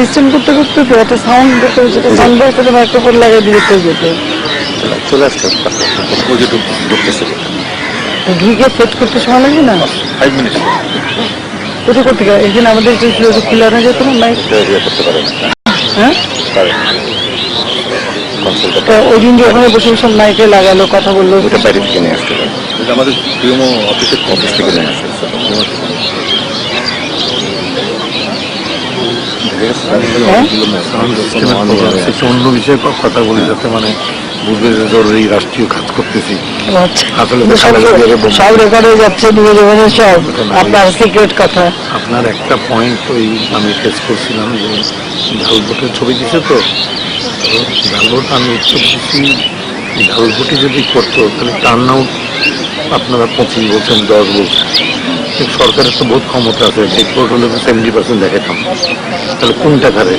System করতে করতে তো একটা সাউন্ড করতে হচ্ছে সাউন্ড বক্সটা মাইক্রোফোন লাগিয়ে দিলে তো যেত চলে আসছে ও যে ঢুকতেছে। ঢুকে সেট করতে সময় লাগবে না? ফাইভ মিনিটস কোথায় করতে গেলে এখানে আমাদের যে ছিল যে খুলে আনা যেত না মাইক ইয়ে করতে পারে না। হ্যাঁ? ওই দিন যে ওখানে বসে বসে মাইকে লাগালো কথা বলল। ওটা বাইরে থেকে নিয়ে আসতে পারে। এটা আমাদের পিএমও অফিসের অফিস থেকে নিয়ে আসে হ্যাঁ? সেটা অন্য বিষয়ে কথা বলি যাতে মানে বুঝবে জরুরি রাষ্ট্রীয় করতেছি আপনার একটা পয়েন্ট ওই আমি ফেস করছিলাম যে ঝালভোটের ছবি দিছে তো ঝালভোট আমি করছি ঝালভোটই যদি করতো তাহলে টার্ন আউট আপনারা পঁচিশ বলছেন দশ বলছেন সরকারের তো বহুত ক্ষমতা আছে ভোট হলে সেভেন্টি পার্সেন্ট দেখাতাম তাহলে কোনটা কারে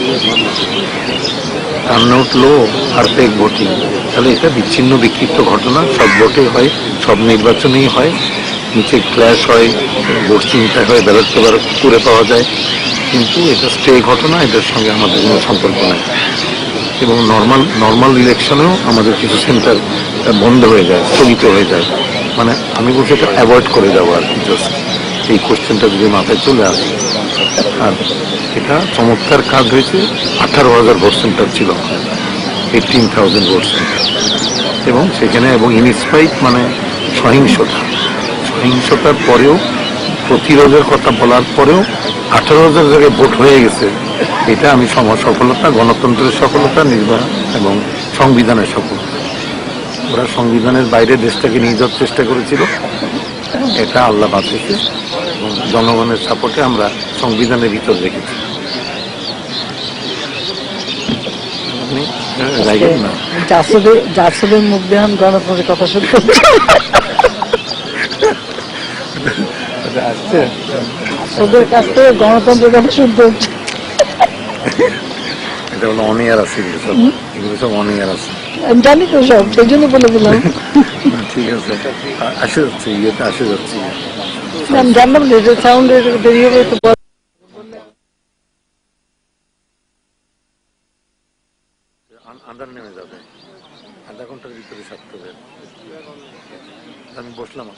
টার্ন আউট লো আর পেক ভোটিং তাহলে এটা বিচ্ছিন্ন বিক্ষিপ্ত ঘটনা, সব ভোটে হয়, সব নির্বাচনেই হয়। নিচে ক্ল্যাশ হয়, ভোট চিন্তা হয় ব্যালট পেপার করে পাওয়া যায়। কিন্তু এটা স্টে ঘটনা, এটার সঙ্গে আমাদের কোনো সম্পর্ক নেই। এবং নর্মাল নর্মাল ইলেকশনেও আমাদের কিছু সেন্টার বন্ধ হয়ে যায়, স্থগিত হয়ে যায়। মানে আমি বলছি এটা অ্যাভয়েড করে যাব আর কি জাস্ট এই কোশ্চেনটা যদি মাথায় চলে আসে, আর এটা চমৎকার কাজ হয়েছে, আঠারো হাজার ভোট সেন্টার ছিল। এইটিন থাউজেন্ড ভোট সেন্টার এবং সেখানে এবং ইনস্পাইট মানে সহিংসতা। সহিংসতার পরেও প্রতিরোধের কথা বলার পরেও আঠারো হাজার জায়গায় ভোট হয়ে গেছে। এটা আমি সম- সফলতা গণতন্ত্রের সফলতা নির্বাহ এবং সংবিধানের সফলতা। ওরা সংবিধানের বাইরে দেশটাকে নিয়ে যাওয়ার চেষ্টা করেছিল। এটা আল্লাহ বাঁচিয়েছে। এবং জনগণের সাপোর্টে আমরা সংবিধানের ভিতর রেখেছি। আপনি জাসদের জাসদের মুখ দিয়ে আমি গণতন্ত্রের কথা শুনতে আসছে ওদের কাছ থেকে গণতন্ত্রের কথা শুনতে এটা হলো অনিয়ার আছে এগুলো সব অনিয়ার আছে আমি জানি তো সব সেই জন্য বলে দিলাম। ঠিক আছে। আসে যাচ্ছে ইয়েতে আসে যাচ্ছে। আমি জানলাম যে সাউন্ড দেরি হবে তো বল- নেমে যাবে। আধা ঘণ্টার ভিতরে সারতে হবে। আমি বসলাম।